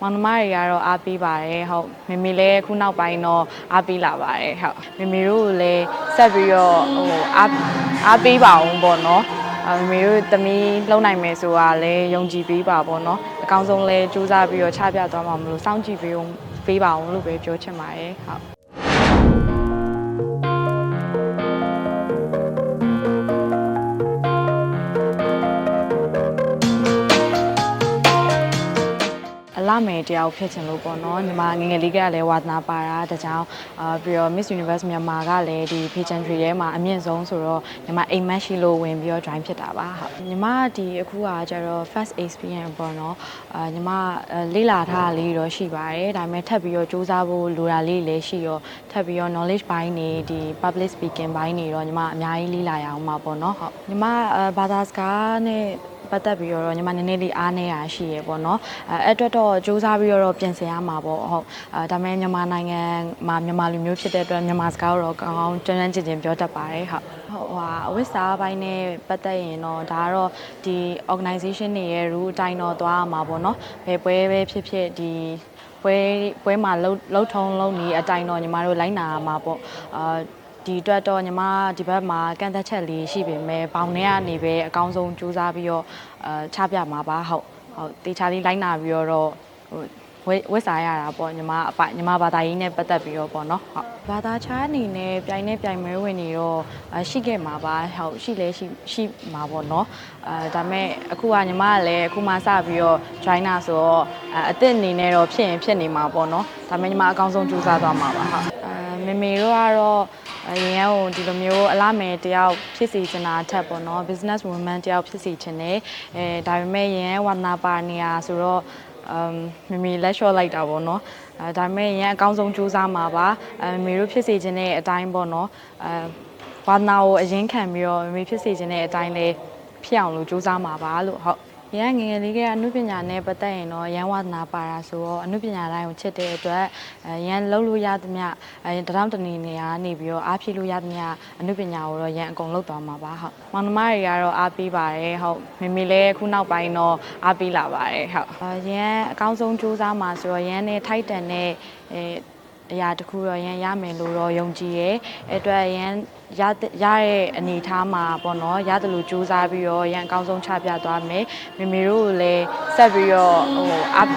မောင်နှမတွေကတော့အားပေးပါတယ်ဟုတ်မေမေလည်းအခုနောက်ပိုင်းတော့အားပေးလာပါတယ်ဟုတ်မေမေတို့ကိုလည်းဆက်ပြီးတော့ဟိုအားအားပေးပါအောင်ပေါ့နော်အမေမေတို့သမီးလုံနိုင်မယ်ဆိုတာလည်းယုံကြည်ပေးပါပေါ့နော်အကောင်းဆုံးလည်းစူးစမ်းပြီးတော့ချပြသွားမှာမလို့စောင့်ကြည့်ပေးအောင်ပေးပါအောင်လို့ပဲပြောချင်ပါတယ်ဟုတ် လမယ်တယောက်ဖြစ်ချင်လို့ပေါ့နော်ညီမငယ်ငယ်လေးကလည်းဝါသနာပါတာတကြောင်အာပြီးတော့ Miss Universe မြန်မာကလည်းဒီ pageantry ထဲမှာအမြင့်ဆုံးဆိုတော့ညီမအိမ်မက်ရှိလို့ဝင်ပြီးတော့ join ဖြစ်တာပါဟုတ်ညီမဒီအခုကကျတော့ first experience ပေါ့နော်အာညီမအဲလေ့လာထားတာလေးတော့ရှိပါတယ်ဒါပေမဲ့ထပ်ပြီးတော့စူးစမ်းဖို့လိုတာလေးလည်းရှိရောထပ်ပြီးတော့ knowledge ဘိုင်းနေဒီ public speaking ဘိုင်းနေတော့ညီမအများကြီးလေ့လာရအောင်ပါပေါ့နော်ဟုတ်ညီမအဲဘာသာစကားနဲ့ ပတ်သက်ပြီးတော့ညီမနည်းနည်းလေးအားနေရရှိရပေါ့နော်အဲအဲ့အတွက်တော့စူးစမ်းပြီးတော့ပြင်ဆင်ရမှာပေါ့ဟုတ်အဲဒါပေမဲ့မြန်မာနိုင်ငံမှာမြန်မာလူမျိုးဖြစ်တဲ့အတွက်မြန်မာစကားကိုတော့ကောင်းကောင်းကျွမ်းကျွမ်းကျင်ကျင်ပြောတတ်ပါတယ်ဟုတ်ဟုတ်ဟာအဝိစာဘိုင်းနဲ့ပတ်သက်ရင်တော့ဒါကတော့ဒီ organization တွေရဲ့ rule အတိုင်းတော့သွားရမှာပေါ့နော်ဘယ်ပွဲပဲဖြစ်ဖြစ်ဒီပွဲပွဲမှာလှုပ်လှုပ်ထုံလုံးနေအတိုင်းတော့ညီမတို့လိုက်နာရမှာပေါ့အာ ဒီအတွက်တော့ညီမဒီဘက်မှာကန့်သက်ချက်လေးရှိပေမဲ့ဘောင်ထဲကနေပဲအကောင်းဆုံးစူးစမ်းပြီးတော့အဲချပြမှာပါဟုတ်ဟုတ်တေချာလေးလိုက်နာပြီးတော့ဟိုဝက်ဝက်စားရတာပေါ့ညီမအပိုင်ညီမဘာသာရေးနဲ့ပတ်သက်ပြီးတော့ပေါ့နော်ဟုတ်ဘာသာခြားအနေနဲ့ပြိုင်နေပြိုင်မဲဝင်နေတော့အရှိခဲ့မှာပါဟုတ်ရှိလဲရှိရှိမှာပေါ့နော်အဲဒါပေမဲ့အခုကညီမကလည်းအခုမှစပြီးတော့ joiner ဆိုတော့အဲအစ်စ်အနေနဲ့တော့ဖြစ်ရင်ဖြစ်နေမှာပေါ့နော်ဒါပေမဲ့ညီမအကောင်းဆုံးကြိုးစားသွားမှာပါဟုတ်အဲမေမေတို့ကတော့ အရင်ကဒီလိုမျိုးအလားမယ်တယောက်ဖြစ်စီချင်တာအထက်ပေါ့နော် business woman တယောက်ဖြစ်စီချင်တယ်အဲဒါပေမဲ့ရင်ဝါနာပါနေရဆိုတော့ um မမီလက်လျှော့လိုက်တာပေါ့နော်အဲဒါပေမဲ့ရန်အကောင်းဆုံးကြိုးစားမှာပါအဲမမီတို့ဖြစ်စေခြင်းတဲ့အတိုင်းပေါ့နော်အဲဝါသနာကိုအရင်ခံပြီးတော့မမီဖြစ်စေခြင်းတဲ့အတိုင်းလေးဖြစ်အောင်လို့ကြိုးစားမှာပါလို့ဟုတ် ရန်ငယ်ငယ်လေးကအမှုပညာနဲ့ပတ်သက်ရင်တော့ရန်ဝါသနာပါတာဆိုတော့အမှုပညာတိုင်းကိုချစ်တဲ့အတွက်အဲရန်လှုပ်လို့ရသမျှအဲတရောင်းတနေနေရနေပြီးတော့အားဖြည့်လို့ရသမျှအမှုပညာကိုတော့ရန်အကုန်လုပ်သွားမှာပါဟုတ်မောင်နှမတွေကတော့အားပေးပါတယ်ဟုတ်မမေလည်းအခုနောက်ပိုင်းတော့အားပေးလာပါတယ်ဟုတ်အာရန်အကောင်းဆုံးစူးစမ်းမှာဆိုတော့ရန်နဲ့ထိုက်တန်တဲ့အဲ အရာတစ်ခုတော့ရန်ရမယ်လို့တော့ယုံကြည်ရဲအဲ့အတွက်ရန်ရတဲ့ရတဲ့အနေအထားမှာပေါ့နော်ရတယ်လို့စူးစမ်းပြီးတော့ရန်အကောင်းဆုံးချပြသွားမယ်မေမေတို့ကိုလည်းဆက်ပြီးတော့ဟိုအား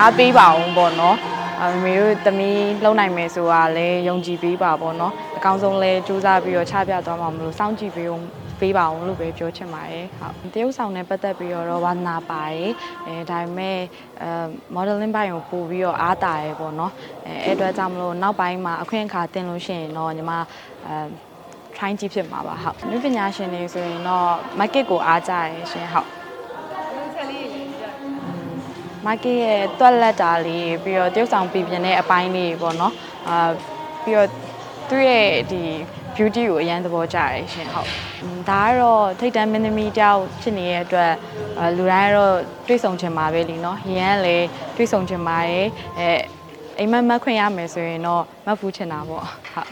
အားပေးပါအောင်ပေါ့နော်အမေတို့သမီးလုံနိုင်မယ်ဆိုတာလည်းယုံကြည်ပေးပါပေါ့နော်အကောင်းဆုံးလည်းစူးစမ်းပြီးတော့ချပြသွားမှာမလို့စောင့်ကြည့်ပေးအောင် ပေးပါအောင်လို့ပဲပြောချင်ပါတယ်ဟုတ်တရုပ်ဆောင်နဲ့ပတ်သက်ပြီးတော့ဝါသနာပါတယ်အဲဒါပေမဲ့အဲ modeling ဘိုင်းကိုပို့ပြီးတော့အားတာရယ်ပေါ့နော်အဲအဲ့အတွက်ကြောင့်မလို့နောက်ပိုင်းမှာအခွင့်အခါတင်လို့ရှိရင်တော့ညီမအဲ try ကြည့်ဖြစ်မှာပါဟုတ်လူပညာရှင်တွေဆိုရင်တော့ market ကိုအားကြရရှင်ဟုတ် market ရဲ့တွက်လက်တာလေးပြီးတော့တရုပ်ဆောင်ပြည်ပြင်းတဲ့အပိုင်းလေးပေါ့နော်အာပြီးတော့သူ့ရဲ့ဒီ beauty ကိုအရန်သဘောကျရရှင်ဟုတ်อืมဒါကတော့ထိတ်တန်းမင်းသမီးတယောက်ဖြစ်နေတဲ့အတွက်အာလူတိုင်းကတော့တွေးဆုံချင်ပါပဲလीเนาะရန်ကလည်းတွေးဆုံချင်ပါတယ်အဲအိမ်မက်မက်ခွင့်ရမယ်ဆိုရင်တော့မက်ဖူးချင်တာပေါ့ဟုတ်